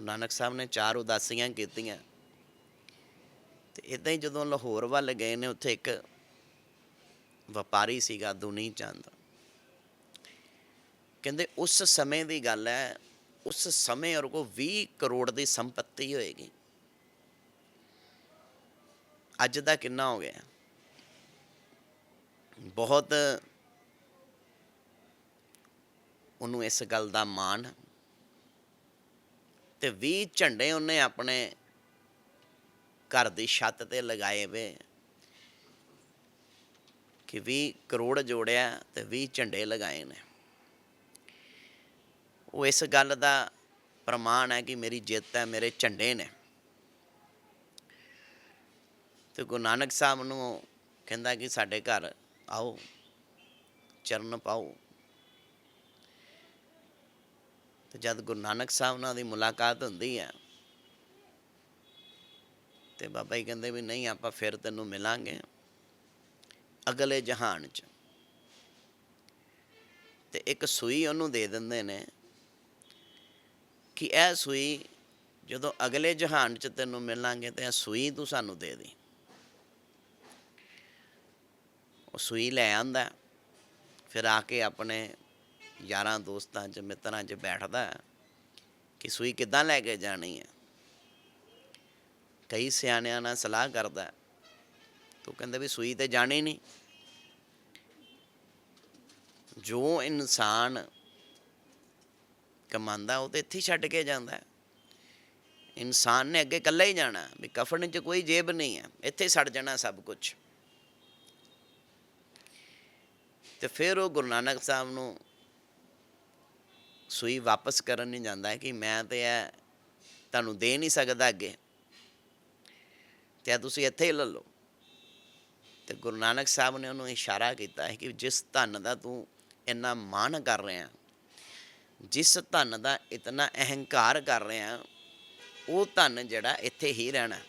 ਗੁਰੂ ਨਾਨਕ ਸਾਹਿਬ ਨੇ ਚਾਰ ਉਦਾਸੀਆਂ ਕੀਤੀਆਂ। ਤੇ ਇਦਾਂ ਹੀ ਜਦੋਂ ਲਾਹੌਰ ਵੱਲ ਗਏ ਨੇ, ਉੱਥੇ ਇੱਕ ਵਪਾਰੀ ਸੀਗਾ ਦੁਨੀ ਚੰਦ। ਕਹਿੰਦੇ, ਉਸ ਸਮੇਂ ਦੀ ਗੱਲ ਹੈ, ਉਸ ਸਮੇਂ ਉਹ ਕੋ 20 ਕਰੋੜ ਦੀ ਸੰਪਤੀ ਹੋਏਗੀ। ਅੱਜ ਦਾ ਕਿੰਨਾ ਹੋ ਗਿਆ? ਬਹੁਤ ਉਹਨੂੰ ਇਸ ਗੱਲ ਦਾ ਮਾਣ ਤੇ 20 ਝੰਡੇ ਉਹਨੇ ਆਪਣੇ ਘਰ ਦੀ ਛੱਤ ਤੇ ਲਗਾਏ ਵੇ। ਕਿ 20 ਕਰੋੜ ਜੋੜਿਆ ਤੇ 20 ਝੰਡੇ ਲਗਾਏ ਨੇ। ਉਹ ਇਸ ਗੱਲ ਦਾ ਪ੍ਰਮਾਣ ਹੈ ਕਿ ਮੇਰੀ ਜਿੱਤ ਹੈ, ਮੇਰੇ ਝੰਡੇ ਨੇ। ਤੇ ਗੁਰੂ ਨਾਨਕ ਸਾਹਿਬ ਨੂੰ ਕਹਿੰਦਾ ਕਿ ਸਾਡੇ ਘਰ ਆਓ, ਚਰਨ ਪਾਓ। ਤੇ ਜਦ ਗੁਰੂ ਨਾਨਕ ਸਾਹਿਬ ਨਾਲ ਦੀ ਮੁਲਾਕਾਤ ਹੁੰਦੀ ਹੈ ਤੇ ਬਾਬਾ ਜੀ ਕਹਿੰਦੇ ਵੀ ਨਹੀਂ, ਆਪਾਂ ਫਿਰ ਤੈਨੂੰ ਮਿਲਾਂਗੇ ਅਗਲੇ ਜਹਾਨ 'ਚ। ਤੇ ਇੱਕ ਸੂਈ ਉਹਨੂੰ ਦੇ ਦਿੰਦੇ ਨੇ ਕਿ ਇਹ ਸੂਈ ਜਦੋਂ ਅਗਲੇ ਜਹਾਨ 'ਚ ਤੈਨੂੰ ਮਿਲਾਂਗੇ ਤੇ ਇਹ ਸੂਈ ਤੂੰ ਸਾਨੂੰ ਦੇ ਦੇ। ਉਹ ਸੂਈ ਲੈ ਆਂਦਾ, ਫਿਰ ਆ ਕੇ ਆਪਣੇ ਯਾਰਾਂ ਦੋਸਤਾਂ 'ਚ, ਮਿੱਤਰਾਂ 'ਚ ਬੈਠਦਾ ਕਿ ਸੂਈ ਕਿੱਦਾਂ ਲੈ ਕੇ ਜਾਣੀ ਹੈ। ਕਈ ਸਿਆਣਿਆਂ ਨਾਲ ਸਲਾਹ ਕਰਦਾ ਹੈ। ਤੂੰ ਕਹਿੰਦੇ ਵੀ ਸੂਈ ਤੇ ਜਾਣੀ ਨਹੀਂ। ਜੋ ਇਨਸਾਨ ਕਮਾਉਂਦਾ, ਉਹ ਤੇ ਇੱਥੇ ਛੱਡ ਕੇ ਜਾਂਦਾ ਇਨਸਾਨ ਨੇ ਅੱਗੇ ਇਕੱਲਾ ਹੀ ਜਾਣਾ ਵੀ ਕਫਨ 'ਚ ਕੋਈ ਜੇਬ ਨਹੀਂ ਹੈ, ਇੱਥੇ ਹੀ ਸੜ ਜਾਣਾ ਸਭ ਕੁਝ ਤੇ ਫਿਰ ਉਹ ਗੁਰੂ ਨਾਨਕ ਸਾਹਿਬ ਨੂੰ ਸੂਈ ਵਾਪਸ ਕਰਨ ਨਹੀਂ ਜਾਂਦਾ ਕਿ ਮੈਂ ਤੇ ਇਹ ਤੁਹਾਨੂੰ ਦੇ ਨਹੀਂ ਸਕਦਾ ਅੱਗੇ। ਤੇ ਤੁਸੀਂ ਇੱਥੇ ਹੀ ਲੈ ਲਓ। ਤੇ ਗੁਰੂ ਨਾਨਕ ਸਾਹਿਬ ਨੇ ਉਹਨੂੰ ਇਸ਼ਾਰਾ ਕੀਤਾ ਹੈ ਕਿ ਜਿਸ ਧਨ ਦਾ ਤੂੰ ਇੰਨਾ ਮਾਣ ਕਰ ਰਿਹਾ, ਜਿਸ ਧਨ ਦਾ ਇਤਨਾ ਅਹੰਕਾਰ ਕਰ ਰਿਹਾ, ਉਹ ਧਨ ਜਿਹੜਾ ਇੱਥੇ ਹੀ ਰਹਿਣਾ।